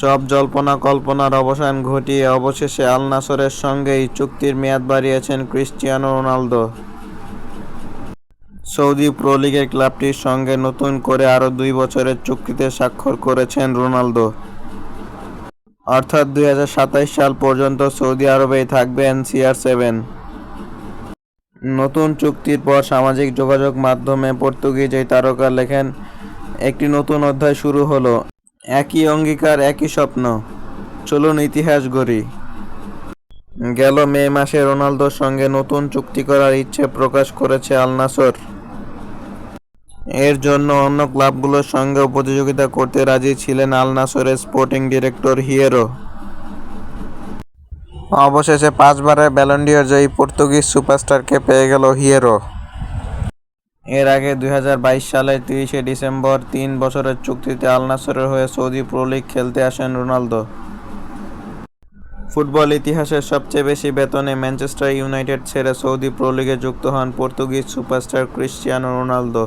সব জল্পনা কল্পনার অবসান ঘটিয়ে অবশেষে আল নাসরের সঙ্গেই চুক্তির মেয়াদ বাড়িয়েছেন ক্রিস্টিয়ানো রোনালদো। সৌদি প্রো লিগের ক্লাবটির সঙ্গে নতুন করে আরও দুই বছরের চুক্তিতে স্বাক্ষর করেছেন রোনালদো। অর্থাৎ দুই সাল পর্যন্ত সৌদি আরবেই থাকবেন সিআর সেভেন। নতুন চুক্তির পর সামাজিক যোগাযোগ মাধ্যমে পর্তুগিজ এই তারকা লেখেন, একটি নতুন অধ্যায় শুরু হলো। একই অঙ্গীকার, একই স্বপ্ন। চলুন ইতিহাস গড়ি। গেল মে মাসে রোনালদোর সঙ্গে নতুন চুক্তি করার ইচ্ছে প্রকাশ করেছে আল নাসর। এর জন্য অন্য ক্লাবগুলোর সঙ্গেও প্রতিযোগিতা করতে রাজি ছিলেন আল নাসরের স্পোর্টিং ডিরেক্টর হিয়েরো। অবশেষে পাঁচবারের ব্যালন্ডিয়র জয়ী পর্তুগিজ সুপারস্টারকে পেয়ে গেল হিয়েরো। এর আগে দুই হাজার বাইশ সালের তিরিশে ডিসেম্বর তিন বছরের চুক্তিতে আলনাসরের হয়ে সৌদি প্রো লিগ খেলতে আসেন রোনালদো। ফুটবল ইতিহাসের সবচেয়ে বেশি বেতনে ম্যানচেস্টার ইউনাইটেড ছেড়ে সৌদি প্রো লিগে যুক্ত হন পর্তুগিজ সুপারস্টার ক্রিশ্চিয়ানো রোনালদো।